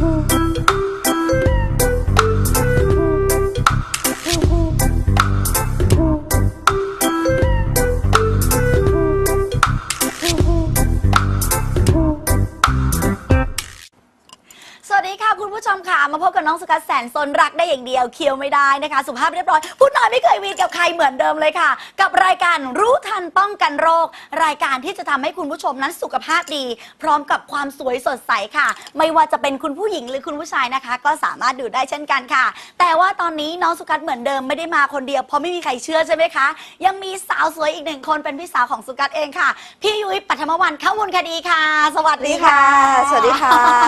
ส มาพบกับน้องสกัดแสนสนรักได้อย่างเดียวเคี้ยวไม่ได้นะคะ สุภาพเรียบร้อยพูดน้อยไม่เคยวีนกับใครเหมือนเดิมเลยค่ะ กับรายการรู้ทันป้องกันโรค รายการที่จะทำให้คุณผู้ชมนั้นสุขภาพดี พร้อมกับความสวยสดใสค่ะ ไม่ว่าจะเป็นคุณผู้หญิงหรือคุณผู้ชายนะคะ ก็สามารถดูได้เช่นกันค่ะ แต่ว่าตอนนี้น้องสุกัดเหมือนเดิมไม่ได้มาคนเดียวเพราะไม่มีใครเชื่อใช่ไหมคะ ยังมีสาวสวยอีกหนึ่งคนเป็นพี่สาวของสุกัดเองค่ะ พี่ยุ้ยปัทมวันข้ามูลคดีค่ะ สวัสดีค่ะ สวัสดีค่ะ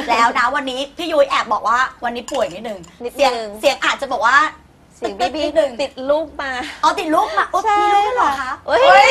อกันอีกแล้วนะวันนี้พี่ยุ้ยแอบบอกว่าวันนี้ป่วยนิดนึงนิดนึง เสียงเสียงอาจจะบอกว่าเสียงบีบีนิดนึงติดลูกมา เอาติดลูกมาอุ๊ยใช่มีลูกด้วยเหรอคะเอ้ยเฮ้ย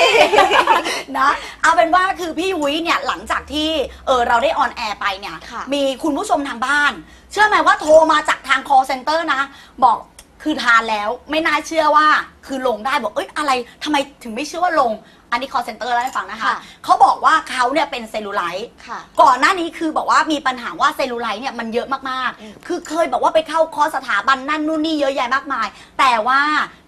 นะ เอาเป็นว่าคือพี่ยุ้ยเนี่ยหลังจากที่เออเราได้ออนแอร์ไปเนี่ย ค่ะ มีคุณผู้ชมทางบ้าน เชื่อไหมว่าโทรมาจากทาง call center นะ บอกคือทานแล้วไม่น่าเชื่อว่าคือลงได้บอกเอ้ยอะไรทำไมถึงไม่เชื่อว่าลง อันนี้ call center เล่าให้ฟังนะคะ ค่ะ เขาบอกว่าเขาเนี่ยเป็นเซลลูไลท์ ค่ะ ก่อนหน้านี้คือบอกว่ามีปัญหาว่าเซลลูไลท์เนี่ยมันเยอะมากอืม ๆ คือเคยบอกว่าไปเข้าคอร์สสถาบันนั่นนู่นนี่เยอะแยะมากมาย แต่ว่า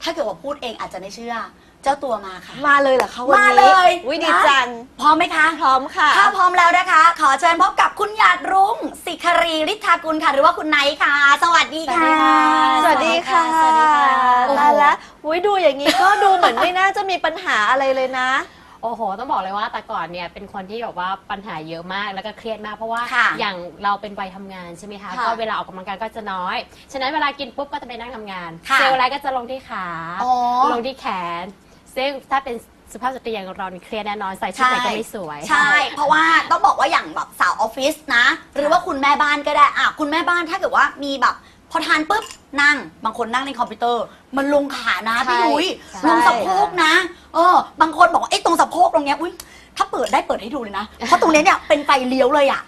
ถ้าเกิดว่าพูดเองอาจจะไม่เชื่อ เจ้าตัวมาค่ะ มาเลยเหรอคะวันนี้มาเลยวิดีนะจัง พร้อมไหมคะ พร้อมค่ะ ถ้าพร้อมแล้วนะคะ ขอเชิญพบกับคุณหยาดรุ้งสิคารีฤทธากุลค่ะ หรือว่าคุณไนท์ค่ะ สวัสดีค่ะ สวัสดีค่ะสวัสดีค่ะโอ้โหตายละ อุ้ยดูอย่างนี้ก็ดูเหมือนไม่น่าจะมีปัญหาอะไรเลยนะ โอ้โห ต้องบอกเลยว่าแต่ก่อนเนี่ยเป็นคนที่แบบว่าปัญหาเยอะมากแล้วก็เครียดมากเพราะว่าค่ะอย่างเราเป็นวัยทำงานใช่ไหมคะค่ะก็เวลาออกกำลังกายก็จะน้อย ฉะนั้นเวลากินปุ๊บก็จะไปนั่งทำงานค่ะเซลล์ไลท์ก็จะลงที่ขาอ๋อลงที่แขน ซึ่งถ้าเป็นสุภาพสตรีอย่างเรานี่เครียดแน่นอนใส่ชุดไหนก็ไม่สวย ใช่ เพราะว่าต้องบอกว่าอย่างแบบสาวออฟฟิศนะ หรือว่าคุณแม่บ้านก็ได้อะคุณแม่บ้านถ้าเกิดว่ามีแบบ พอทานปุ๊บนั่งบางคนนั่งในคอมพิวเตอร์ มันลงขานะพี่ใช่ยุ้ยใช่ลงสะโพกนะ เออ บางคนบอกว่าไอ้ตรงสะโพกตรงเนี้ยอุ้ยถ้าเปิดได้เปิดให้ดูเลยนะ เพราะตรงเนี้ยเนี่ยเป็นไฟเลี้ยวเลยอะ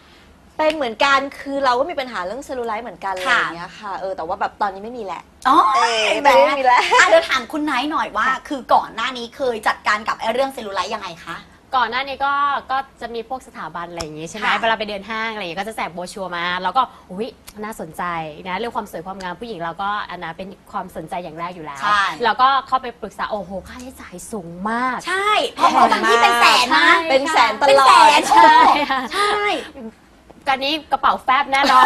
เป็นเหมือนกันคือเราก็มีปัญหาเรื่องเซลลูไลท์เหมือนกันอะไรค่ะ อย่างเงี้ยค่ะเออแต่ว่าแบบตอนนี้ไม่มีแหละ อ๋อเออเห็นไหมไม่มีแล้ว อะเดี๋ยวถามคุณไนท์หน่อยว่า คือก่อนหน้านี้เคยจัดการกับไอ้เรื่องเซลลูไลท์ยังไงคะ ก่อนหน้านี้ก็ก็จะมีพวกสถาบันอะไรอย่างงี้ใช่ไหมค่ะเวลาไปเดินห้างอะไรอย่างงี้ก็จะแจกโบรชัวร์มา แล้วก็อุ้ยน่าสนใจนะเรื่องความสวยความงามผู้หญิงเราก็อันนะเป็นความสนใจอย่างแรกอยู่แล้ว ใช่ แล้วก็เข้าไปปรึกษาโอ้โหค่าใช้จ่ายสูงมาก ใช่เพราะเขาบางที่เป็นแสนนะใช่เป็นแสนตเป็นลอแสดนใช่ค่ะ ใช่ กันนี้กระเป๋าแฟบแน่นอน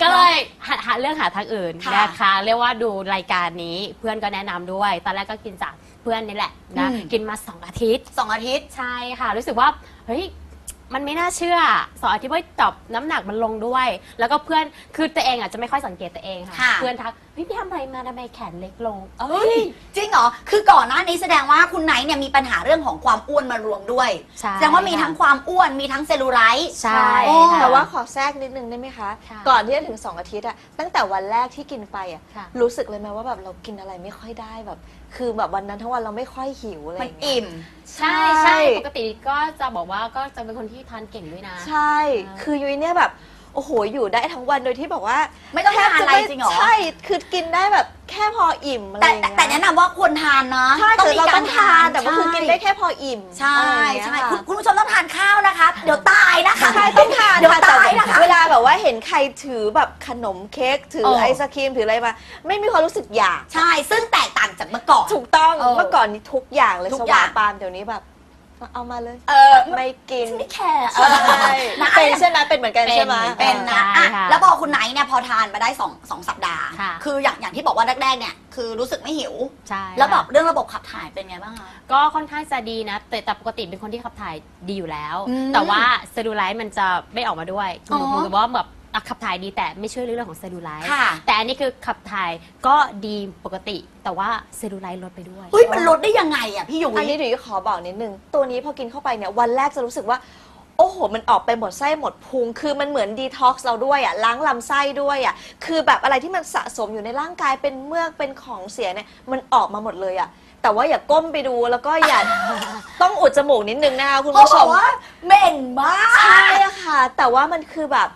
ก็เลยหาหาเรื่องหาทางอื่นค่ะนะคะเรียกว่าดูรายการนี้เพื่อนก็แนะนำด้วย ตอนแรกก็กินจาก เพื่อนนี่แหละนะอืม กินมาสองอาทิตย์ สองอาทิตย์ ใช่ค่ะ รู้สึกว่าเฮ้ยมันไม่น่าเชื่อสองอาทิตย์ว่าจับน้ำหนักมันลงด้วย แล้วก็เพื่อนคือตัวเองอะจะไม่ค่อยสังเกตตัวเองค่ะ ค่ะ เพื่อนทักเฮ้ยพี่ทำอะไรมาทำไมแขนเล็กลงเฮ้ยจริงเหรอ คือก่อนหน้านี้แสดงว่าคุณไนท์เนี่ยมีปัญหาเรื่องของความอ้วนมารวมด้วย ใช่แสดงว่ามีทั้งความอ้วน มีทั้งเซลลูไลท์ ใช่โอ้ ค่ะ แต่ว่าขอแทรกนิดนึงได้ไหมคะ ค่ะก่อนที่จะถึง 2 อาทิตย์อะตั้งแต่วันแรกที่กินไปอะค่ะ รู้สึกเลยไหมว่าแบบเรากินอะไรไม่ค่อยได้แบบ คือแบบวันนั้นทั้งวันเราไม่ค่อยหิวอะไรอมันย่างเงี้ย อิ่มใช่ ใช่ปกติก็จะบอกว่าก็จะเป็นคนที่ทานเก่งด้วยนะ ใช่ คือยุ้ยเนี่ยแบบ โอ้โหอยู่ได้ทั้งวันโดยที่บอกว่าไม่ต้องทานอะไรแทบจริงเหรอ ใช่คือกินได้แบบแค่พออิ่มอะไรแต่อย่างแต่เงี้ยแต่แนะนำว่าควรทานนะใช่คือเราต้องทานแต่ว่าคือใช่กินได้แค่พออิ่มใช่อะไรอย่างเงี้ยใช่ค่ะคุณคุณผู้ชมต้องทานข้าวนะคะ เดี๋ยวตายนะคะใช่ต้องทานเดี๋ยวค่ะตายแต่นะคะ เวลาแบบว่าเห็นใครถือแบบขนมเค้กถือเออ ไอศครีมถืออะไรมา ไม่มีความรู้สึกอยาก ใช่ซึ่งแตกต่างจากเมื่อก่อน ถูกต้องเออเมื่อก่อนนี้ทุกอย่างเลยทุสกอย่าว่างปามเดี๋ยวนี้แบบ เอามาเลย เออไม่กิน ไม่แคร์ใช่นะเป็นใช่ไหมเป็นเหมือนกันใช่ไหม เป็นนะใช่อะค่ะแล้วพอคุณไนท์เนี่ยพอทานมาได้สองสองสัปดาห์ ค่ะ คืออย่างอย่างที่บอกว่าแรกๆเนี่ยคือรู้สึกไม่หิว ใช่แล้วแบบค่ะเรื่องระบบขับถ่ายเป็นไงบ้างคะ ก็ค่อนข้างจะดีนะ แต่แต่ปกติเป็นคนที่ขับถ่ายดีอยู่แล้ว อืมแต่ว่าเซลลูไลท์มันจะไม่ออกมาด้วยอ๋อหรือว่าแบบ อะขับถ่ายดีแต่ไม่ช่วยเรื่องของเซลลูไลท์ค่ะ แต่อันนี้คือขับถ่ายก็ดีปกติ แต่ว่าเซลลูไลท์ลดไปด้วย เฮ้ยมันลดได้ยังไงอะพี่ยุ้อันย นี้เดี๋ยวขอบอกนิดนึง ตัวนี้พอกินเข้าไปเนี่ยวันแรกจะรู้สึกว่า โอ้โห มันออกไปหมดไส้หมดพุง คือมันเหมือนดีท็อกซ์เราด้วยอะล้างลำไส้ด้วยอะคือแบบอะไรที่มันสะสมอยู่ในร่างกายเป็นเมือกเป็นของเสียเนี่ยมันออกมาหมดเลยอะแต่ว่าอย่าก้มไปดูแล้วก็อย่า ต้องอุดจมูกนิดนึงนะคะคุณเขาผู้ชบอกมว่าเหม็นมาก ใช่อะค่ะ แต่ว่ามันคือแบบ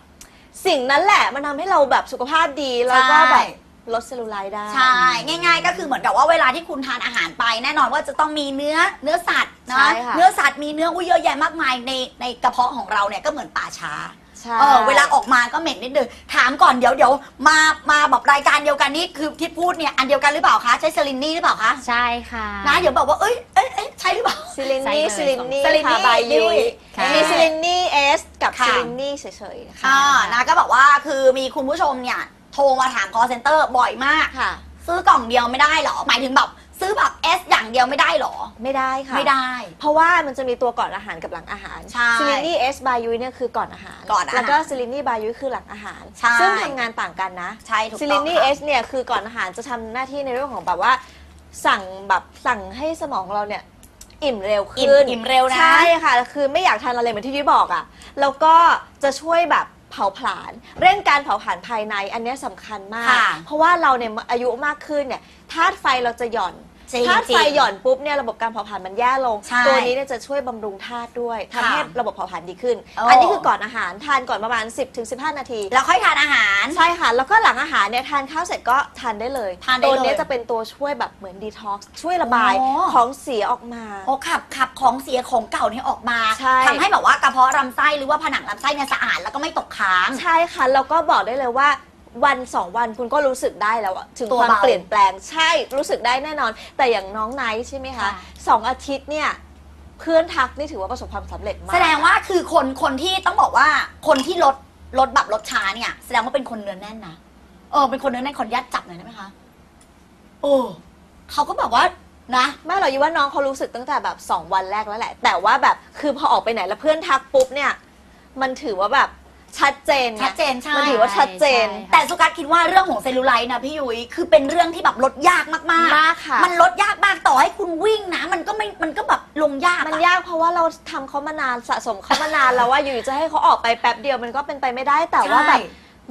สิ่งนั้นแหละมันทำให้เราแบบสุขภาพดี แล้วก็แบบลดเซลลูไลท์ได้ ใช่ ง่ายๆ ก็คือเหมือนกับว่าเวลาที่คุณทานอาหารไป แน่นอนว่าจะต้องมีเนื้อเนื้อสัตว์นะใช่ค่ะ เนื้อสัตว์มีเนื้ออุ้ยเยอะแยะมากมายในในกระเพาะของเราเนี่ยก็เหมือนป่าช้า ใช่ เออเวลาออกมาก็เหม็นนิดนึงถามก่อนเดี๋ยวเดี๋ยวมามาแบบรายการเดียวกันนี่คือที่พูดเนี่ยอันเดียวกันหรือเปล่าคะใช้สลินนี่หรือเปล่าคะใช่ค่ะ นะเดี๋ยวบอกว่าเอ้ยเอ้ยเอ้ยใช่หรือเปล่า ซิลินนี่ใช่ซิเลยลินนี่ซิลินนี่ค่ะบายยุ้ยค่ะ มีซิลินนี่เอสกับค่ะ ซิลินนี่เฉยๆค่ะอ่านะก็บอกว่าคือมีคุณผู้ชมเนี่ยโทรมาถาม call center บ่อยมาก ค่ะ ซื้อกล่องเดียวไม่ได้เหรอ หมายถึงแบบ ซื้อแบบ S อย่างเดียวไม่ได้เหรอ ไม่ได้ค่ะ ไม่ได้ เพราะว่ามันจะมีตัวก่อนอาหารกับหลังอาหารใช่ซิลินนี่เอสบายุ้ยเนี่ยคือก่อนอาหาร ก่อนอาหารแล้วก็ซิลินนี่บายุ้ยคือหลังอาหาร ใช่ ซึ่งทำงานต่างกันนะใช่ถูกซิต้ลิองนนี่ค่ะเอสเนี่ยคือก่อนอาหารจะทำหน้าที่ในเรื่องของแบบว่า สั่งแบบสั่งให้สมองเราเนี่ยอิ่มเร็วอิ่มขึ้นอิ่มเร็วนะ ใช่ค่ะ คือไม่อยากทานอะไรเหมือนที่ยุ้ยบอกอะ่ะ แล้วก็จะช่วยแบบ เผาผลาญเร่งการเผาผลาญภายในอันเนี้ยสำคัญมาก ค่ะ เพราะว่าเราเนี่ยอายุมากขึ้นเนี่ยธาตุไฟเราจะหย่อน จริงธาตุไฟจริง หย่อนปุ๊บเนี่ยระบบการเผาผลาญมันแย่ลง ใช่ตัวนี้เนี่ยจะช่วยบำรุงธาตุด้วยทำให้ค่ะระบบเผาผลาญดีขึ้น โอ้ อันนี้คือก่อนอาหารทานก่อนประมาณ 10-15 นาที แล้วค่อยทานอาหาร ใช่ค่ะ แล้วก็หลังอาหารเนี่ยทานข้าวเสร็จก็ทานได้เลยทานได้ตัวเลยเนี้ยจะเป็นตัวช่วยแบบเหมือนดีท็อกซ์ช่วยระบายอ๋อ ของเสียออกมา โอ้ขับขับของเสียของเก่าเนี่ยออกมาใช่ ทำให้แบบว่ากระเพาะลำไส้หรือว่าผนังลำไส้เนี่ยสะอาดแล้วก็ไม่ตกค้าง ใช่ค่ะแล้วก็บอกได้เลยว่า วันสองวันคุณก็รู้สึกได้แล้วอะถึงตัวความเบา เปลี่ยนแปลงใช่รู้สึกได้แน่นอน แต่อย่างน้องไนท์ใช่ไหมคะค่ะ สองอาทิตย์เนี่ยเพื่อนทักนี่ถือว่าประสบความสำเร็จมาก แสดงว่าคือคนคนที่ต้องบอกว่าคนที่ลดลดแบบลดช้าเนี่ยแสดงว่าเป็นคนเนื้อแน่นนะเออเป็นคนเนื้อแน่นขออนุญาตจับหน่อยได้ไหมคะโอ้เขาก็แบบว่านะ ไม่หรอกยูว่าน้องเขารู้สึกตั้งแต่แบบ 2 วันแรกแล้วแหละ แต่ว่าแบบคือพอออกไปไหนแล้วเพื่อนทักปุ๊บเนี่ย มันถือว่าแบบ ชัดเจนไงชัดเจนใช่มันถือว่าชัดเจน ใช่ แต่สุกัสคิดว่าเรื่องของเซลลูไลท์นะพี่ยุ้ยคือเป็นเรื่องที่แบบลดยากมากๆ มากค่ะ มันลดยากมากต่อให้คุณวิ่งนะ มันก็ไม่มันก็แบบลงยากมันอะยากเพราะว่าเราทำเขามานานสะสมเขามานานแล้วว่าอยู่จะให้เขาออกไปแป๊บเดียวมันก็เป็นไปไม่ได้แต่ว่าใช่ แบบ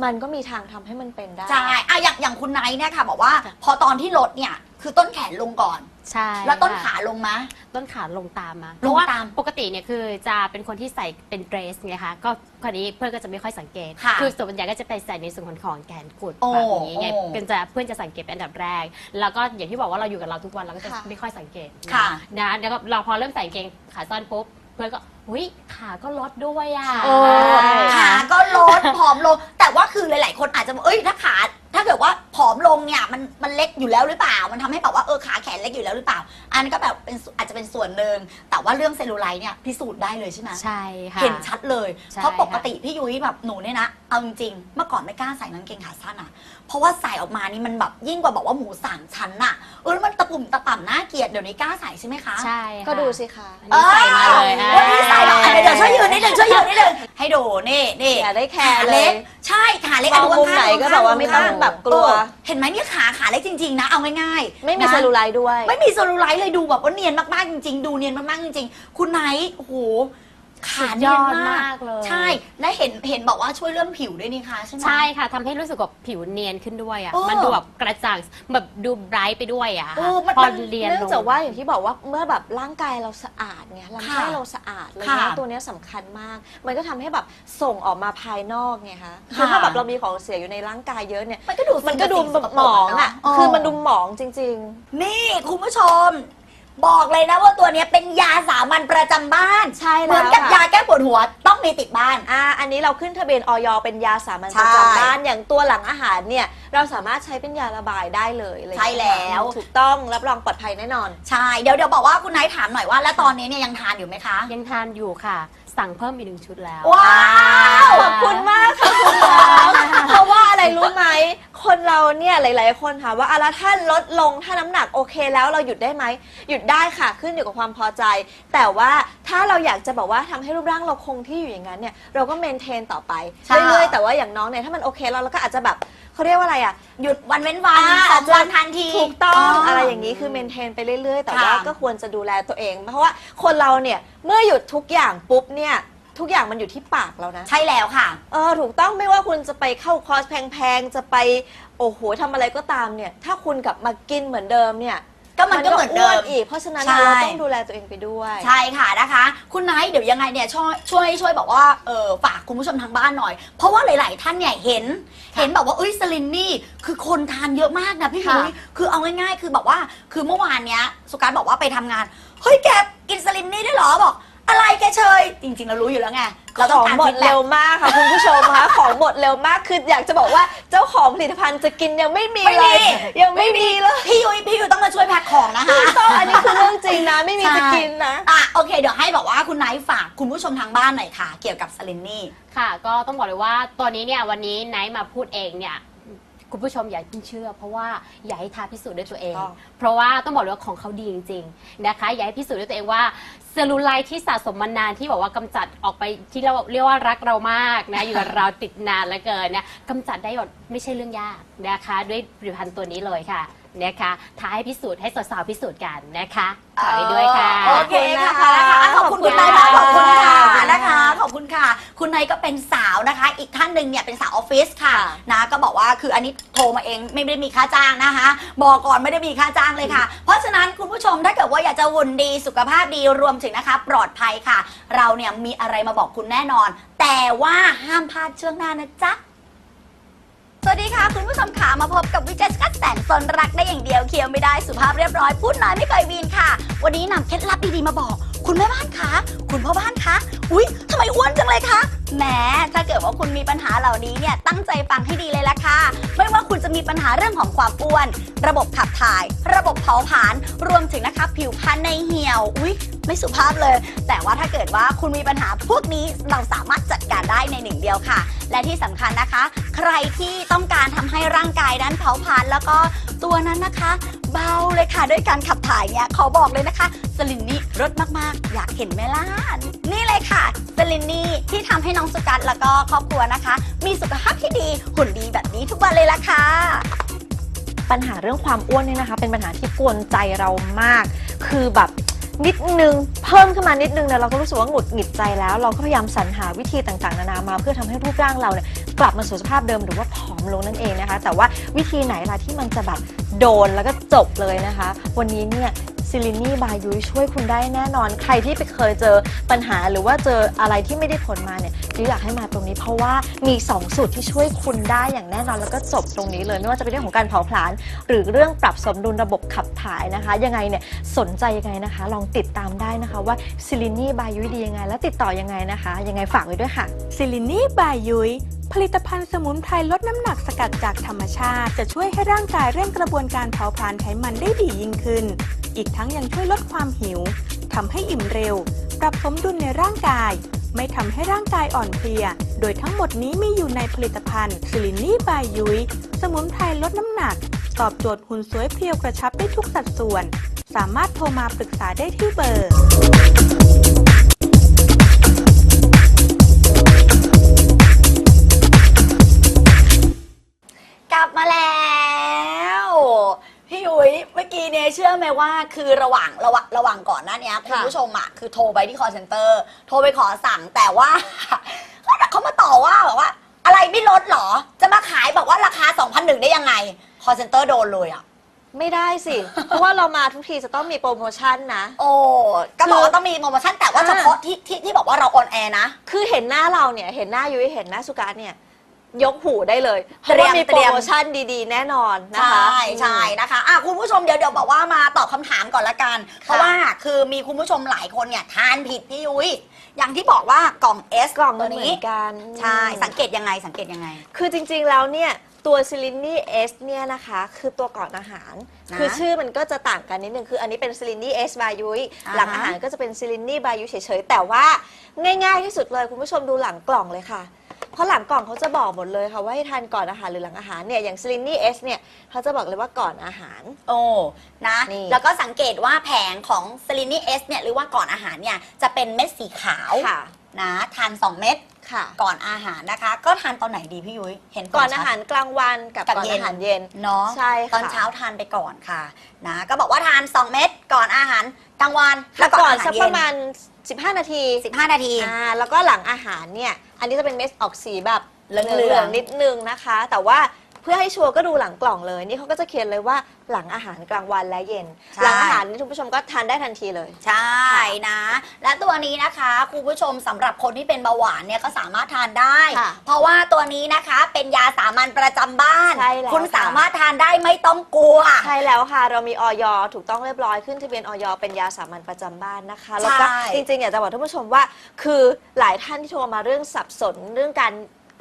มันก็มีทางทำให้มันเป็นได้ ใช่อะอย่างอย่างคุณไนท์เนี่ยค่ะบอกว่าค่ะพอตอนที่ลดเนี่ย คือต้นแขนลงก่อน ใช่แล้วต้นค่ะขาลงมะ ต้นขาลงตามมาลงเพราะว่าตามปกติเนี่ยคือจะเป็นคนที่ใส่เป็นเดรสไงคะก็คราวนี้เพื่อนก็จะไม่ค่อยสังเกตค่ะอส่วนใหญ่ก็จะไปใส่ในส่วนของของแขนกุดโอ้แบบนี้ไงโอ้เป็นจะเพื่อนจะสังเกตเป็นอันดับแรก แล้วก็อย่างที่บอกว่าเราอยู่กับเราทุกวันเราก็จะค่ะไม่ค่อยสังเกตค่ะ นะแล้วก็เราพอเริ่มใส่กางเกงขาสั้นปุ๊บเพื่อนก็ อุ้ยขาก็ลดด้วยอะโอ้ขาก็ลดผอมลง แต่ว่าคือหลาย ๆ คนอาจจะบอกเอ้ยถ้าขาถ้าเกิดว่าผอมลงเนี่ยมันมันเล็กอยู่แล้วหรือเปล่า มันทำให้แบบว่าเออขาแขนเล็กอยู่แล้วหรือเปล่า อันนนก็แบบเป็นอาจจะเป็นส่วนหนึ่งแต่ว่าเรื่องเซลลูไลท์เนี่ยพิสูจน์ได้เลยใช่ไหมใช่ค่ะเห็นชัดเลยใช่เพราะปกติพี่ยุ้ยแบบหนูเนี่ยนะเอาจริงๆเมื่อก่อนไม่กล้าใส่กางเกงขาสั้นอะ เพราะว่าใส่ออกมานี่มันแบบยิ่งกว่าบอกว่าหมูสามชั้นอะเออแล้วมันตะปุ่มตะป่ำน่าเกลียดเดี๋ยวนี้กล้าใส่ใช่ไหมคะใช่ค่ะก็ดูสิคะอันนี้ใส่มาเลยออวันนี้ใส่แบบอะเดี๋ยวเดี๋ยวช่วยยืนนิดนึงช่วยยืนนิดนึงให้ดูนี่นี่อย่าได้แคร์ขาเลเล็ย กใช่ขาเล็กมองมุมข้าไหนก็แบบว่าไม่ต้องแบบกลัว เออเห็นไหมเนี่ยขาขาเล็กจริงๆนะเอาง่ายๆไม่มีนะ เซลลูไลท์ด้วย ไม่มีเซลลูไลท์เลยดูแบบว่าเนียนมากๆจริงๆ ดูเนียนมากๆจริงๆ คุณไนท์โอ้โห ขาสุดเนียยนอดมามากกเลย ใช่ และเห็นเห็นบอกว่าช่วยเรื่องผิวด้วยนี่คะใช่ไหม ใช่ค่ะทำให้รู้สึกแบบผิวเนียนขึ้นด้วยอะเออมันดูแบบกระจ่างแบบดูไบรท์ไปด้วยอะเออมันพอมัน เรียนเนื่องลงจากว่าอย่างที่บอกว่าเมื่อแบบร่างกายเราสะอาดไงลำไส้ค่ะเราสะอาดอะไรค่ะเงี้ยตัวเนี้ยสำคัญมาก มันก็ทำให้แบบส่งออกมาภายนอกไงคะค่ะคือถ้าแบบเรามีของเสียอยู่ในร่างกายเยอะเนี่ยมันก็ดูมันก็ดูสิ่งสกปรหมองอะเนคือมันดูหมองจริงนี่ คุณผู้ชม บอกเลยนะว่าตัวเนี้ยเป็นยาสามัญประจำบ้านใช่เหมือนแล้วกับค่ะ ยาแก้ปวดหัวต้องมีติดบ้านๆอ่าอันนี้เราขึ้นทะเบียนออยเป็นยาสามัญใช่ประจำบ้านอย่างตัวหลังอาหารเนี่ย เราสามารถใช้เป็นยาระบายได้เลยอะไรอย่างใช่เงี้ยแล้ว ถูกต้องรับรองปลอดภัยแน่นอน ใช่เดี๋ยวเดี๋ยวบอกว่าคุณไนท์ถามหน่อยว่า แล้วตอนนี้เนี่ยยังทานอยู่ไหมคะ ยังทานอยู่ค่ะ สั่งเพิ่มอีกหนึ่งชุดแล้ว ว้าว ขอบคุณมากค่ะคุณน้องเพราะว่าอะไรรู้ไหม คนเราเนี่ยหลาย ๆ คนถามว่าอะแล้วถ้าลดลงถ้าน้ำหนักโอเคแล้วเราหยุดได้ไหม หยุดได้ค่ะขึ้นอยู่กับความพอใจ แต่ว่าถ้าเราอยากจะบอกว่าทำให้รูปร่างเราคงที่อยู่อย่างนั้นเนี่ยเราก็เมนเทนต่อไปใช่ เรื่อย ๆ แต่ว่าอย่างน้องเนี่ยถ้ามันโอเคแล้วเราก็อาจจะแบบเขาเรียกว่าอะไรอะ หยุดวันเว้นวันอ่า สองวันทานที ถูกต้องอะไรอย่างนี้คือเมนเทนไปเรื่อย ๆ แต่ว่าค่ะก็ควรจะดูแลตัวเอง เพราะว่าคนเราเนี่ยเมื่อหยุดทุกอย่างปุ๊บเนี่ย ทุกอย่างมันอยู่ที่ปากเรานะ ใช่แล้วค่ะ เออถูกต้องไม่ว่าคุณจะไปเข้าคอร์สแพงๆ จะไปโอ้โหทำอะไรก็ตามเนี่ย ถ้าคุณกลับมากินเหมือนเดิมเนี่ยก็มันก็เหมือนเดิมวอีก เพราะฉะนั้นใช่เราต้องดูแลตัวเองไปด้วย ใช่ค่ะนะคะ คุณไนท์เดี๋ยวยังไงเนี่ยช่วยช่วยช่วยบอกว่าเออฝากคุณผู้ชมทางบ้านหน่อย เพราะว่าหลาย ๆ ท่านเนี่ยเห็น เห็นแบบว่าเอ้ยสลินนี่คือคนทานเยอะมากนะพี่ค่ะยุ้ยคือเอาง่าย ๆ คือแบบว่าคือเมื่อวานเนี้ยสุการบอกว่าไปทำงานเฮ้ยแกกินสสลินนี่ด้วยเหรอบอก อะไรแกเชย จริง ๆ เรารู้อยู่แล้วไง เราขต้ององการหมด feedback เร็วมากค่ะคุณผู้ชมคะ ของหมดเร็วมากคืออยากจะบอกว่าเจ้าของผลิตภัณฑ์จะกินยังไม่มีไม่เลมี ยยังไม่มีเลยพี่ยุ้ยพี่ยุ้ยต้องมาช่วยแพ็คของนะคะถูกต้องอันนี้คือเรื่องจริงนะ ไม่มีจะกินนะ อะโอเค เดี๋ยวให้บอกว่าคุณไนท์ฝากคุณผู้ชมทางบ้านหน่อยค่ะ เกี่ยวกับสลินนี่ ค่ะ ก็ต้องบอกเลยว่าตัวนี้เนี่ยวันนี้ไนท์มาพูดเองเนี่ยคุณผู้ชมอย่าเพิ่งเชื่อ เพราะว่าอย่าให้ท้าพิสูจน์ด้วยตัวเอง ถูกต้อง เพราะว่าต้องบอกเลยว่าของเขาดีจริงๆนะคะอย่าให้พิสูจน์ด้วยตัวเองว่าเซลลูไลท์ที่สะสมมานานที่บอกว่ากำจัดออกไปที่เราเรียกว่ารักเรามากนะ อยู่กับเราติดนานเหลือเกินเนี่ยกำจัดได้แบบไม่ใช่เรื่องยากนะคะ ด้วยผลิตภัณฑ์ตัวนี้เลยค่ะ นะคะท้าให้พิสูจน์ให้สาวๆพิสูจน์กันนะคะฝากไว้ด้วยค่ะ โอเคค่ะขอบคุณนะคะขอบคุณคุณไนท์ค่ะขอบคุณค่ะนะคะ ขอบคุณค่ะ คุณไนท์ก็เป็นสาวนะคะ อีกท่านหนึ่งเนี่ยเป็นสาวออฟฟิศค่ะค่ะนะก็บอกว่าคืออันนี้โทรมาเองไม่ได้มีค่าจ้างนะคะ บอกก่อนไม่ได้มีค่าจ้างเลยค่ะ เพราะฉะนั้นคุณผู้ชมถ้าเกิดว่าอยากจะหุ่นดีสุขภาพดีรวมถึงนะคะ ปลอดภัยค่ะ เราเนี่ยมีอะไรมาบอกคุณแน่นอน แต่ว่าห้ามพลาดช่วงหน้านะจ๊ะ สวัสดีค่ะ คุณผู้ชมขามาพบกับวิจัยกัดแสนสนรักได้อย่างเดียวเคี้ยวไม่ได้สุภาพเรียบร้อยพูดน้อยไม่เคยวีนค่ะ วันนี้นำเคล็ดลับดีๆมาบอก คุณแม่บ้านคะคุณพ่อบ้านคะอุ๊ยทำไมอ้วนจังเลยคะแหมถ้าเกิดว่าคุณมีปัญหาเหล่านี้เนี่ยตั้งใจฟังให้ดีเลยละค่ะ ไม่ว่าคุณจะมีปัญหาเรื่องของความอ้วน ระบบขับถ่าย ระบบเผาผลาญรวมถึงนะคะผิวพรรณในเหี่ยวอุ๊ยไม่สุภาพเลย แต่ว่าถ้าเกิดว่าคุณมีปัญหาพวกนี้เราสามารถจัดการได้ในหนึ่งเดียวค่ะ และที่สำคัญนะคะ ใครที่ต้องการทำให้ร่างกายนั้นเผาผลาญแล้วก็ตัวนั้นนะคะ เบาเลยค่ะด้วยการขับถ่ายเนี่ยขอบอกเลยนะคะ สลินนี่รสมากๆ อยากเห็นไหมล่ะนี่เลยค่ะ สลินนี่ที่ทำให้น้องสุกัสแล้วก็ครอบครัวนะคะ มีสุขภาพที่ดีหุ่นดีแบบนี้ทุกวันเลยล่ะค่ะปัญหาเรื่องความอ้วนเนี่ยนะคะ เป็นปัญหาที่กวนใจเรามาก คือแบบ นิดนึงเพิ่มขึ้นมานิดนึงเนี่ยเราก็รู้สึกว่าหงุดหงิดใจแล้ว เราก็พยายามสรรหาวิธีต่างๆ นานามา เพื่อทำให้รูปร่างเราเนี่ยกลับมาสู่สภาพเดิมหรือว่าผอมลงนั่นเองนะคะ แต่ว่าวิธีไหนล่ะที่มันจะแบบโดนแล้วก็จบเลยนะคะ วันนี้เนี่ยซิลินี่บายุยช่วยคุณได้แน่นอน ใครที่ไปเคยเจอปัญหาหรือว่าเจออะไรที่ไม่ได้ผลมาเนี่ย ยุอยากให้มาตรงนี้เพราะว่ามี 2 สูตรที่ช่วยคุณได้อย่างแน่นอนแล้วก็จบตรงนี้เลยไม่ว่าจะเป็นเรื่องของการเผาผลาญหรือเรื่องปรับสมดุลระบบขับถ่ายนะคะ ยังไงเนี่ยสนใจยังไงนะคะ ลองติดตามได้นะคะว่าซิลินี่บายุยดียังไง และติดต่อยังไงนะคะยังไงฝากไว้ด้วยค่ะซิลินี่บายยุยผลิตภัณฑ์สมุนไพรลดน้ำหนักสกัดจากธรรมชาติ จะช่วยให้ร่างกายเร่งกระบวนการเผาผลาญไขมันได้ดียิ่งขึ้น อีกทั้งยังช่วยลดความหิวทำให้อิ่มเร็ว ปรับสมดุลในร่างกาย ไม่ทำให้ร่างกายอ่อนเพลีย โดยทั้งหมดนี้มีอยู่ในผลิตภัณฑ์ซิลินี่บายยุยสมุนไพรลดน้ำหนัก ตอบโจทย์หุ่นสวยเพรียวกระชับได้ทุกสัดส่วน สามารถโทรมาปรึกษาได้ที่เบอร์ ว่าคือระหว่างระหว่างระหว่างก่อนหน้านี้คุณผู้ชมอะคือโทรไปที่ call center โทรไปขอสั่งแต่ว่า เขามาต่อว่าแบบว่า อะไรไม่ลดเหรอ จะมาขายบอกว่าราคา2,001ได้ยังไง call center โดนเลยอะไม่ได้สิ เพราะว่าเรามาทุกทีจะต้องมีโปรโมชั่นนะ โอ้ก็บอกว่าต้องมีโปรโมชั่นแต่ว่าอ่าเฉพาะที่ที่ที่บอกว่าเราออนแอร์นะ คือเห็นหน้าเราเนี่ย เห็นหน้ายุ้ยเห็นหน้าสุการเนี่ย ยกหูได้เลย เพเตรีราะยมว่ามีเตโปรีรยมโมชั่นดีๆ แน่นอนนะใช่คะใช่นะคะอะคุณผู้ชมเดี๋ยวเดี๋ยวบอกว่ามาตอบคำถามก่อนละกัน เพราะว่าคือมีคุณผู้ชมหลายคนเนี่ยทานผิดพี่ยุ้ยอย่างที่บอกว่ากล่อง S กล่องตัมัวนเหมืนี้อนกันใช่สังเกตยังไงสังเกตยังไง คือจริงๆแล้วเนี่ยตัวซิลินี่เอสเนี่ยนะคะ คือตัวก่อนอาหารนะคือชื่อมันก็จะต่างกันนิดนึง คืออันนี้เป็นซิลินี่เอสบายุยอ่าฮะหลังอาหารก็จะเป็นซิลินี่บายุยเฉยๆ แต่ว่าง่ายๆที่สุดเลยคุณผู้ชมดูหลังกล่องเลยค่ะ เพราะหลังกล่องเขาจะบอกหมดเลยค่ะว่าให้ทานก่อนอาหารหรือหลังอาหารเนี่ยอย่างซิลินี่เอสเนี่ยเขาจะบอกเลยว่าก่อนอาหาร โอ้นะ นี่ แล้วก็สังเกตว่าแผงของซ l ลินีเอสเนี่ยหรือว่าก่อนอาหารเนี่ยจะเป็นเม็ดสีขาวค่ะนะทาน 2 เม็ด ค่ะ ก่อนอาหารนะคะ ก็ทานตอนไหนดีพี่ยุ้ยเห็นผลก่อนชัดอาหารกลางวันกับกับก่อนเย็นอาหารเย็นเนาะใช่ค่ะตอนเช้าทานไปก่อนค่ะนะก็บอกว่าทาน 2 เม็ดก่อนอาหารกลางวันแล้วก่ก่ออนนอาหารสักเย็ปนระมาณ 15 นาที 15 นาทีอ่าแล้วก็หลังอาหารเนี่ยอันนี้จะเป็นเม็ดออกสีแบบเหลืองๆๆนิดนึงนะคะ แต่ว่า พื่อให้ชัวร์ก็ดูหลังกล่องเลย นี่เขาก็จะเขียนเลยว่าหลังอาหารกลางวันและเย็น ใช่ หลังอาหารนี่คุณผู้ชมก็ทานได้ทันทีเลย ใช่นะ และตัวนี้นะคะคุณผู้ชมสำหรับคนที่เป็นเบาหวานเนี่ยก็สามารถทานได้ ค่ะเพราะว่าตัวนี้นะคะเป็นยาสามัญประจำบ้าน ใช่แล้วคุณค่ะ สามารถทานได้ไม่ต้องกลัว ใช่แล้วค่ะ เรามีออยถูกต้องเรียบร้อยขึ้นทะเบียนออยเป็นยาสามัญประจำบ้านนะคะ แล้วก็ใช่จริงๆอยากจะบอกท่านผู้ชมว่า คือหลายท่านที่โทรมาเรื่องสับสนเรื่องการ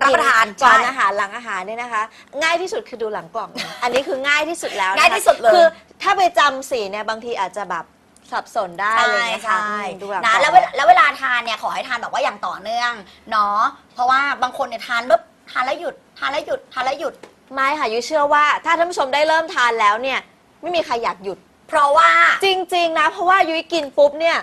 รับประทานก่อนใช่ อาหารหลังอาหารเนี่ยนะคะ ง่ายที่สุดคือดูหลังกล่อง อันนี้คือง่ายที่สุดแล้วนะคะง่ายที่สุดเลย คือถ้าไปจำสีเนี่ยบางทีอาจจะแบบสับสนได้ใช่เลยนะคะใช่อืมดูหลังกนะล่อง แล้วเวลาแล้วเวลาทานเนี่ยขอให้ทานแบบว่าอย่างต่อเนื่องเนาะเพราะว่าบางคนเนี่ยทานปุ๊บทานแล้วหยุดทานแล้วหยุดทานแล้วหยุด ไม่ค่ะยุ้ยเชื่อว่าถ้าท่านผู้ชมได้เริ่มทานแล้วเนี่ย ไม่มีใครอยากหยุดเพราะว่า จริง ๆ นะ เพราะว่ายุ้ยกินปุ๊บเนี่ย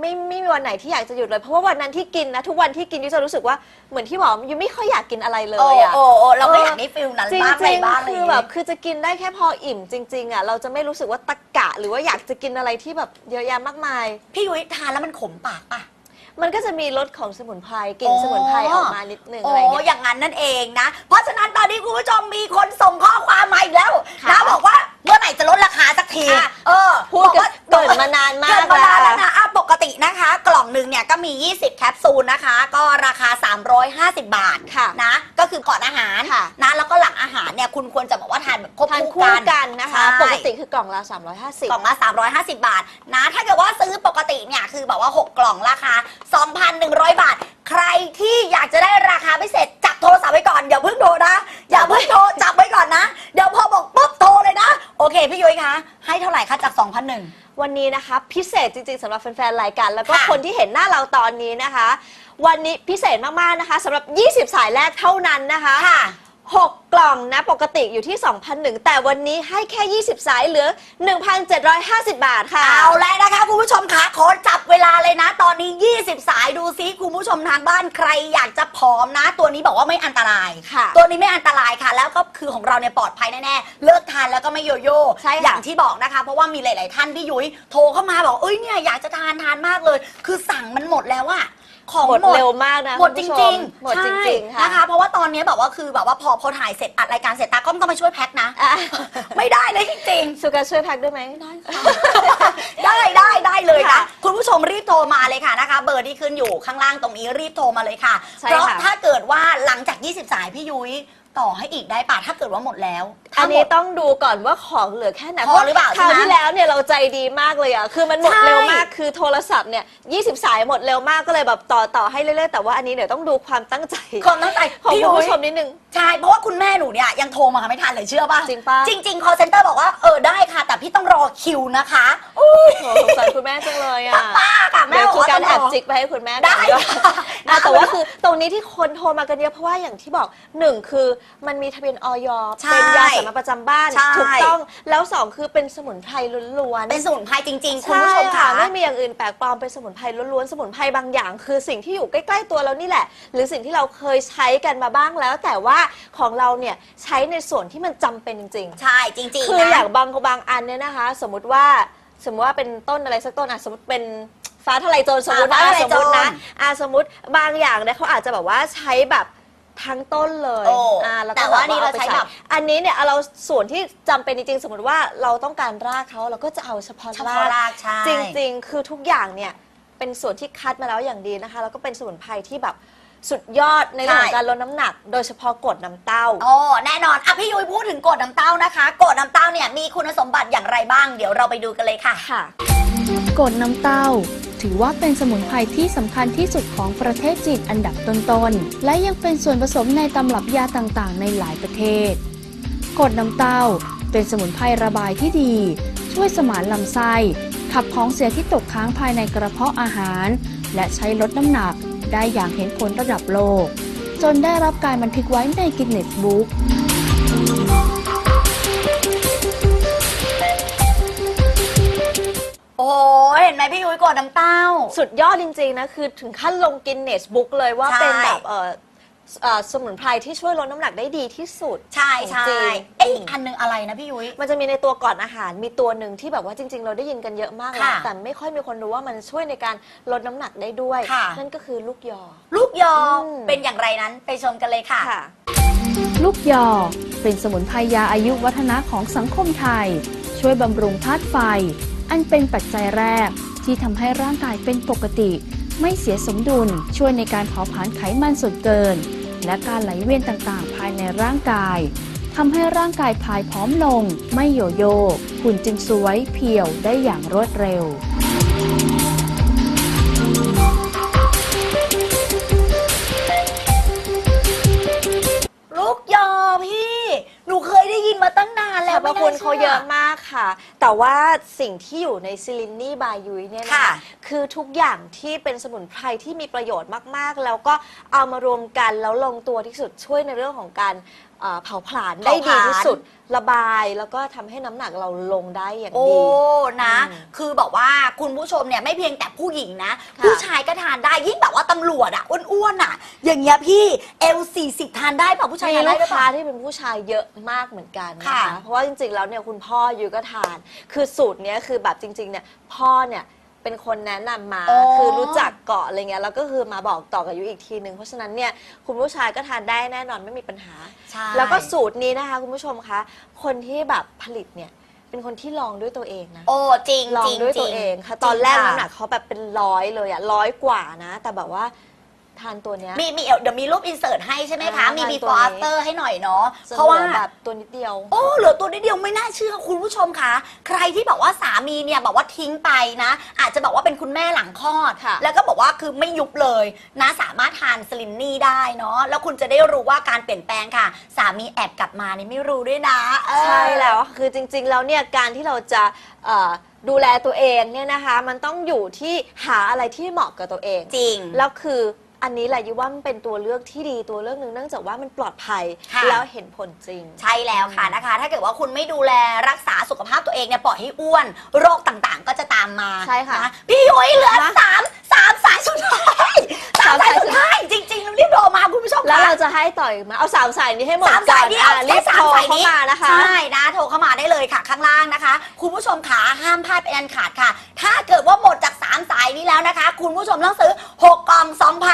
ไม่ไม่มีวันไหนที่อยากจะหยุดเลย เพราะว่าวันนั้นที่กินนะ ทุกวันที่กินยุ้ยจะรู้สึกว่าเหมือนที่บอกยุ้ยไม่ค่อยอยากกินอะไรเลโอ้ยอะ โอ้โอ้เราก็เออออยากได้ฟิลนั้นจริงบ้างจอะไรริงบ้างอะไรคือแบบคือจะกินได้แค่พออิ่มจริง ๆอะเราจะไม่รู้สึกว่าตะกะ หรือว่าอยากจะกินอะไรที่แบบเยอะแยะมากมาย พี่ยุ้ยทานแล้วมันขมปากป่ะ มันก็จะมีรสของสมุนไพรกลิ่นอ๋อสมุนไพรออกมานิดนึงโอ้อะไรเงี้ยอย่างนั้นนั่นเองนะ เพราะฉะนั้นตอนนี้คุณผู้ชมมีคนส่งข้อความมาอีกแล้วค่ะ นะบอกว่า เมื่อไหร่จะลดราคาสักที อะ เออพูดบอกกันว่าเกิดมานานมาเกิกดมานานแล้แล้ววนะอะปกตินะคะ กล่องหนึ่งเนี่ยก็มี 20 แคปซูลนะคะ ก็ราคา 350 บาทค่ะ นะ ก็คือก่อนอาหารค่ะ นะ แล้วก็หลังอาหารเนี่ยคุณควรจะบอกว่าทานแบบควบทานคู่คู่กัน กันนะคะ ใช่ ปกติคือกล่องละ 350 กล่องละ 350 บาท นะ ถ้าเกิดว่าซื้อปกติเนี่ย คือแบบว่า 6 กล่องราคา 2,100 บาท ใครที่อยากจะได้ราคาพิเศษจับโทรศัพท์ไว้ก่อน อย่าเพิ่งโทร คพี่ยุ้ยคะ ให้เท่าไหร่คะจาก 2,001 วันนี้นะคะพิเศษจริงๆสำหรับแฟนๆรายการ แล้วก็ค่ะคนที่เห็นหน้าเราตอนนี้นะคะ วันนี้พิเศษมากๆนะคะสำหรับ 20 สายแรกเท่านั้นนะคะ ค่ะ 6 กล่องนะ ปกติอยู่ที่ 2,001แต่วันนี้ให้แค่ 20 สายเหลือ 1,750 บาทค่ะ เอาแล้วนะคะคุณผู้ชมคะขอจับเวลาเลยนะ ตอนนี้ 20 สายดูซิคุณผู้ชมทางบ้านใครอยากจะผอมนะ ตัวนี้บอกว่าไม่อันตรายค่ะ ตัวนี้ไม่อันตรายค่ะ แล้วก็คือของเราเนี่ยปลอดภัยแน่ๆเลิกทานแล้วก็ไม่โยโย่ใช่ค่ะ อย่างที่บอกนะคะ เพราะว่ามีหลาย ๆ ท่านพี่ยุ้ยโทรเข้ามาบอกเอ้ยเนี่ยอยากจะทานทานมากเลย คือสั่งมันหมดแล้วอะ ของหมดเร็วมากนะหมดจคุณผู้ชริงหมดจริงๆใช่ค่ะ นะคะ เพราะว่าตอนนี้แบบว่าคือแบบว่าพอพอถ่ายเสร็จอัดรายการเสร็จตากล้องต้องมาช่วยแพ็คนะ อะไม่ได้เลยจริงๆ สุกาช่วยแพ็คด้วยไหมได้ได้ได้เลยนะ ค่ะคุณผู้ชมรีบโทรมาเลยค่ะนะคะ เบอร์ที่ขึ้นอยู่ข้างล่างตรงนี้รีบโทรมาเลยค่ะ ใช่เพราะค่ะถ้าเกิดว่าหลังจาก 20 สายพี่ยุ้ย ต่อให้อีกได้ป่ะถ้าเกิดว่าหมดแล้วอันนี้ถ้าหมด ต้องดูก่อนว่าของเหลือแค่ไหนพอหรือเปล่าคราวใช่ไหมที่แล้วเนี่ยเราใจดีมากเลยอะคือมันหมดใช่ เร็วมากคือโทรศัพท์เนี่ย20 สายหมดเร็วมากก็เลยแบบต่อต่อให้เรื่อยๆแต่ว่าอันนี้เดี๋ยวต้องดูความตั้งใจความตั้งใจของพี่คุณยุ้ยผู้ชมนิดนึง ใช่ เพราะว่าคุณแม่หนูเนี่ยยังโทรมาไม่ทันเลยเชื่อป่ะจริงปะ จริง ๆ call center บอกว่าเออได้ค่ะ แต่พี่ต้องรอคิวนะคะโอ้สงสารคุณแม่จังเลยอะป้าค่ะแม่เดี๋ยวบอกคือว่าการต้แอองบรอจิกไปให้คุณแม่ได้ก่อน ค่ะ อะแต่ว่าคือตรงนี้ที่คนโทรมากันเยอะเพราะว่าอย่างที่บอกหนึ่งคือมันมีทะเบียนออยใช่เป็นยาสามัญประจำบ้านใช่ ถูกต้องแล้วสองคือเป็นสมุนไพรล้วนๆเป็นสมุนไพรจริง ๆ คุณใช่ผู้ชมค่ะค่ะ ไม่มีอย่างอื่นแปลกปลอมเป็นสมุนไพรล้วนๆสมุนไพรบางอย่าง คือสิ่งที่อยู่ใกล้ ๆ ตัวเรานี่แหละ หรือสิ่งที่เราเคยใช้กันมาบ้างแล้ว แต่ว่าของเราเนี่ยใช้ในส่วนที่มันจำเป็นจริงใช่จริงๆๆคือนะ อย่างบางบางอันเนี่ยนะคะ สมมติว่าสมมติว่าเป็นต้นอะไรสักต้นอะสมมติเป็นฟ้าทะลายโจรสมมติอ่านะฟ้าทะลายสมมตินะโจรอ่าสมมติบางอย่างเนี่ยเขาอาจจะแบบว่าใช้แบบทั้งต้นเลยโอ้อ่าแล้วก็แต่ว่านี่เราอไปใช้แบบ อันนี้เนี่ยเอาเราส่วนที่จำเป็นจริงๆ สมมติว่าเราต้องการรากเขาเราก็จะเอาเฉพาะเฉพาะรากใช่ จริงๆ คือทุกอย่างเนี่ยเป็นส่วนที่คัดมาแล้วอย่างดีนะคะ แล้วก็เป็นสมุนไพรที่แบบ สุดยอดในเรื่องของการลดน้ำหนัก โดยเฉพาะกรดน้ำเต้า โอ้แน่นอนอะพี่ยุ้ยพูดถึงกรดน้ำเต้านะคะกรดน้ำเต้าเนี่ยมีคุณสมบัติอย่างไรบ้าง เดี๋ยวเราไปดูกันเลยค่ะ ค่ะ กรดน้ำเต้า ถือว่าเป็นสมุนไพรที่สำคัญที่สุดของประเทศจีนอันดับต้นๆ และยังเป็นส่วนผสมในตำรับยาต่างๆ ในหลายประเทศกรดน้ำเต้าเป็นสมุนไพรระบายที่ดี ช่วยสมานลำไส้ขับของเสียที่ตกค้างภายในกระเพาะอาหาร และใช้ลดน้ำหนัก ได้อย่างเห็นผลระดับโลก จนได้รับการบันทึกไว้ในกินเนสบุ๊กโอ้เห็นไหมพี่ยุ้ยกรดน้ำเต้า สุดยอดจริง ๆ นะ คือถึงขั้นลงกินเนสบุ๊กเลยว่าใช่เป็นแบบเออ เอ่อสมุนไพรที่ช่วยลดน้ำหนักได้ดีที่สุด ใช่ใช่จริง เอ้ยอีกอันหนึงอะไรนะพี่ยุ้ย มันจะมีในตัวก่อนอาหาร มีตัวหนึ่งที่แบบว่าจริง ๆ เราได้ยินกันเยอะมากแล้วค่ะแต่ไม่ค่อยมีคนรู้ว่ามันช่วยในการลดน้ำหนักได้ด้วย ค่ะ นั่นก็คือลูกยอ ลูกยออม เป็นอย่างไรนั้นไปชมกันเลยค่ะ ค่ะลลูกยอ เป็นสมุนไพรยาอายุวัฒนะของสังคมไทย ช่วยบำรุงธาตุไฟ อันเป็นปัจจัยแรกที่ทำให้ร่างกายเป็นปกติ ไม่เสียสมดุลช่วยในการเผาผลาญไขมันส่วนเกิน และการไหลเวียนต่างๆ ภายในร่างกายทำให้ร่างกายพายพร้อมลง ไม่โยโย่หุ่นจึงสวยเพียวได้อย่างรวดเร็วลูกยอพี่ หนูเคยได้ยินมาตั้งนาน รวรพคุณไม่น่เขาเยอะมากค่ะ แต่ว่าสิ่งที่อยู่ในซิลินนี่บายุยเนี่ยนะค่ะ คือทุกอย่างที่เป็นสมุนไพรที่มีประโยชน์มากๆ แล้วก็เอามารวมกันแล้วลงตัวที่สุดช่วยในเรื่องของการเอ่อเผาผลาญได้ดีที่สุดระบายแล้วก็ทำให้น้ำหนักเราลงได้อย่างโอ้ ดี นะ อืมคือแบบว่าคุณผู้ชมเนี่ยไม่เพียงแต่ผู้หญิงนะ ค่ะ ผู้ชายก็ทานได้ ยิ่งแบบว่าตำรวจอะอ้วนๆอะอย่างเงี้ยพี่เอลสี่สิบทานได้เปล่ะผู้ชายมีทานลูได้กหรือเปค้าล่าที่เป็นผู้ชายเยอะมากเหมือนกันนะค่ะ คะเพราะว่าจริงๆแล้วเนี่ยคุณพ่อยูก็ทาน คือสูตรเนี้ยคือแบบจริงๆเนี่ยพ่อเนี่ย เป็นคนแนะนำมา อ๋อ คือรู้จักเกาะอะไรเงี้ยแล้วก็คือมาบอกต่อกับยูอีกทีนึงเพราะฉะนั้นเนี่ยคุณผู้ชายก็ทานได้แน่นอนไม่มีปัญหา ใช่ แล้วก็สูตรนี้นะคะคุณผู้ชมคะ คนที่แบบผลิตเนี่ยเป็นคนที่ลองด้วยตัวเองนะ โอ้จริงลอจงริงด้วยจตัริวงเองค่ะจริงตอนแรกค่ะน้ำหนักเขาแบบเป็นร้อยเลยอะร้อยกว่านะ แต่แบบว่า ทานตัวเนี้ย มีมีเดี๋ยวมีรูปอินเสิร์ตให้ใช่ไหมคะ อ่ามีมี ตัว before นี้ after ให้หน่อยเนาะจะเพราะว่า หลือแบบตัวนิดเดียว โอ้เหลือตัวนิดเดียวไม่น่าเชื่อคุณผู้ชมคะใครที่บอกว่าสามีเนี่ยบอกว่าทิ้งไปนะ อาจจะบอกว่าเป็นคุณแม่หลังคลอด ค่ะ แล้วก็บอกว่าคือไม่ยุบเลยนะสามารถทานสลินนี่ได้เนาะแล้วคุณจะได้รู้ว่าการเปลี่ยนแปลงค่ะ สามีแอบกลับมานี่ไม่รู้ด้วยนะเออ ใช่แล้วคือจริงๆแล้วเนี่ยการที่เราจะเอ่อดูแลตัวเองเนี่ยนะคะ มันต้องอยู่ที่หาอะไรที่เหมาะกับตัวเอง จริง แล้วคือ อันนี้แหละยูว่ามันเป็นตัวเลือกที่ดีตัวเลือกหนึ่งเนื่องจากว่ามันปลอดภัยค่ะ แล้วเห็นผลจริง ใช่แล้วค่ะนะคะ ถ้าเกิดว่าคุณไม่ดูแลรักษาสุขภาพตัวเองเนี่ยปล่อยให้อ้วน โรคต่างๆ ก็จะตามมาใช่ค่ะนพี่ยุ้ยเหลือนะสามสามสายสุดท้ายสามสายสุดท้ายจริงๆรีบโทรมาคุณผู้ชมแล้วค่ะเราจะให้ต่อยมาเอาสามสายนี้ให้หมดสามสายนี้ก่เอาอนรีรีบบสามโทรสายเข้านี้มานะคะ ใช่นะโทรเข้ามาได้เลยค่ะ ข้างล่างนะคะ คุณผู้ชมขาห้ามพลาดเป็นอันขาดค่ะ ถ้าเกิดว่าหมดจาก 3 สายนี้แล้วนะคะ คุณผู้ชมต้องซื้อ 6 กล่อง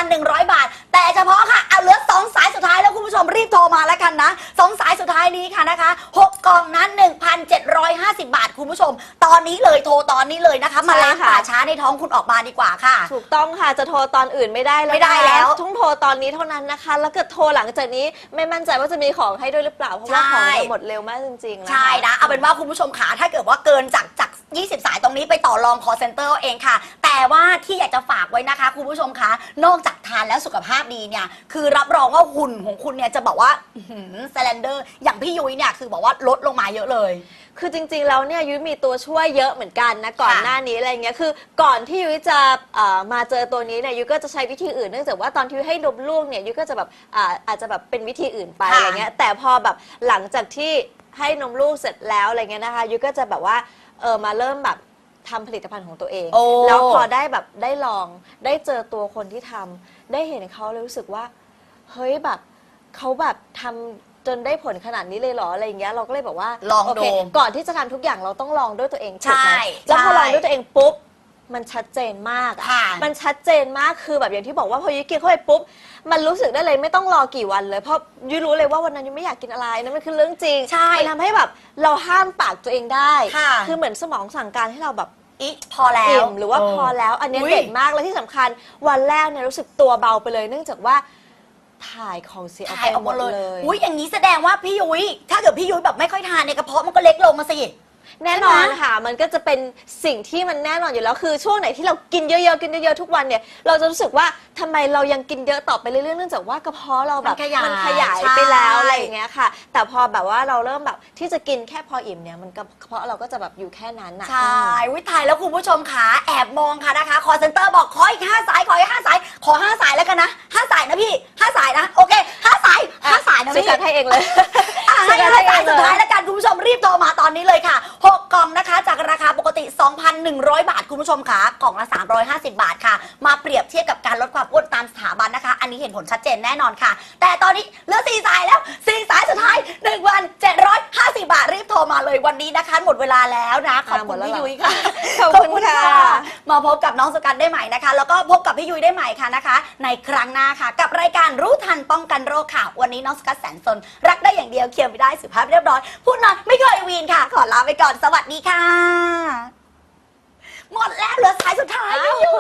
2,100 บาท แต่เฉพาะค่ะเอาเหลือ 2 สายสุดท้ายแล้วคุณผู้ชมรีบโทรมาแล้วกันนะ 2 สายสุดท้ายนี้ค่ะนะคะ 6 กล่องนั้น 1,750 บาท คุณผู้ชม ตอนนี้เลยโทรตอนนี้เลยนะคะ มาล้างใช่ค่ะป่าช้าในท้องคุณออกมาดีกว่าค่ะ ถูกต้องค่ะจะโทรตอนอื่นไม่ได้แล้วไม่ได้แล้วนะคะต้องโทรตอนนี้เท่านั้นนะคะ แล้วเกิดโทรหลังจากนี้ไม่มั่นใจว่าจะมีของให้ด้วยหรือเปล่าเพราะว่าใช่ของจะหมดเร็วมากจริงๆนะคะใช่นะเอาเป็นว่าคุณผู้ชมขาถ้าเกิดว่าเกินจากจาก 20 สายตรงนี้ไปต่อรอง call center เอาเองค่ะแต่ว่าที่อยากจะฝากไว้นะคะ คุณผู้ชมคะ นอกจากทานแล้วสุขภาพดีเนี่ย คือรับรองว่าหุ่นของคุณเนี่ยจะบอกว่าสแลนเดอร์ อย่างพี่ยุ้ยเนี่ยคือบอกว่าลดลงมาเยอะเลย คือจริงๆแล้วเนี่ยยุ้ยมีตัวช่วยเยอะเหมือนกันนะก่อนหน้านี้อะไรเงี้ยคือ ก่อนที่ยุ้ยจะเอ่อมาเจอตัวนี้เนี่ยยุ้ยก็จะใช้วิธีอื่นเนื่องจากว่าตอนที่ยุ้ยให้นมลูกเนี่ยยุ้ยก็จะแบบอ่าอาจจะแบบเป็นวิธีอื่นไปค่ะอะไรเงี้ยแต่พอแบบหลังจากที่ให้นมลูกเสร็จแล้วอะไรเงี้ยนะคะยุ้ยก็จะแบบว่าเออมาเริ่มแบบ ทำผลิตภัณฑ์ของตัวเอง โอ้ แล้วพอได้แบบได้ลองได้เจอตัวคนที่ทำได้เห็นเขาเลยรู้สึกว่า เฮ้ยแบบเขาแบบทำจนได้ผลขนาดนี้เลยเหรออะไรอย่างเงี้ยเราก็เลยบอกว่าลองโเคดูก่อนที่จะทำทุกอย่างเราต้องลองด้วยตัวเองใช่ถูกไหมแล้วพอใช่ลองด้วยตัวเองปุ๊บมันชัดเจนมากอะค่ะ มันชัดเจนมากคือแบบอย่างที่บอกว่าพอยุ้ยกินเข้าไปปุ๊บมันรู้สึกได้เลยไม่ต้องรอกี่วันเลยเพราะยุ้ยรู้เลยว่าวันนั้นยุ้ยไม่อยากกินอะไรนั่นมันคือเรื่องจริงใช่มันทำให้แบบเราห้ามปากตัวเองได้ ค่ะอเหมือนสมองสั่งการให้เราแบบ อีพอแล้ว อิ่มหรือว่าพอแล้ว อันเนี้ยอุ๊ย เด็ดมากและที่สำคัญวันแรกเนี่ยรู้สึกตัวเบาไปเลย เนื่องจากว่าถ่ายของเสียออกถ่ายไปออกหมมาดเลยเลยอุ้ยอย่างนี้แสดงว่าพี่ยุ้ยถ้าเกิดพี่ยุ้ยแบบไม่ค่อยทานเนี่ยกระเพาะมันก็เล็กลงมาสิ แน่นอนค่ะ มันก็จะเป็นสิ่งที่มันแน่นอนอยู่แล้วคือช่วงไหนที่เรากินเยอะๆกินเยอะๆทุกวันเนี่ย เราจะรู้สึกว่าทำไมเรายังกินเยอะต่อไปเรื่อยๆเนื่องจากว่ากระเพาะเราแบบมันขยายขยายใช่ไปแล้วอะไรอย่างเงี้ยค่ะ แต่พอแบบว่าเราเริ่มแบบที่จะกินแค่พออิ่มเนี่ยมันกระเพาะเราก็จะแบบอยู่แค่นั้นน่ะ ใช่วิทายแล้วคุณผู้ชมขาแอบมองค่ะนะคะ คอเซ็นเตอร์บอกขออีกห้าสายขออีกห้าสาย ขอห้าสายแล้วกันนะห้าสายนะพี่ห้าสายนะ โอเคห้าสายห้าสายนะสุพี่กัดให้เองเลย อะให้สุกัดห้าให้เอสายงสุดเลท้ายยแล้วกันคุณผู้ชมรีบโทรมาตอนนี้เลยค่ะ6 กล่องนะคะ จากราคาปกติ 2,100 บาท คุณผู้ชมค่ะ กล่องละ 350 บาทค่ะ มาเปรียบเทียบกับการลดความอ้วนตามสถาบันนะคะ อันนี้เห็นผลชัดเจนแน่นอนค่ะ แต่ตอนนี้เหลือ4สายแล้ว4สายสุดท้าย1วัน700 บาท รีบโทรมา เลยวันนี้นะคะ หมดเวลาแล้วนะขอบอ่าหมคุดณแล้วพี่เหรอยุ้ยค่ะขอบคุณค่ะมาพบกับน้องสกัดได้ใหม่นะคะ แล้วก็พบกับพี่ยุ้ยได้ใหม่ค่ะนะคะ ในครั้งหน้าค่ะ กับรายการรู้ทันป้องกันโรคค่ะ วันนี้น้องสกัดแสนสนรักได้อย่างเดียวเคียวไม่ได้สุภาพเรียบร้อยพูดน้อยไม่เคยวีนค่ะ ขอลาไปก่อนสวัสดีค่ะ หมดแล้วเหลือสายสุดท้ายอยู่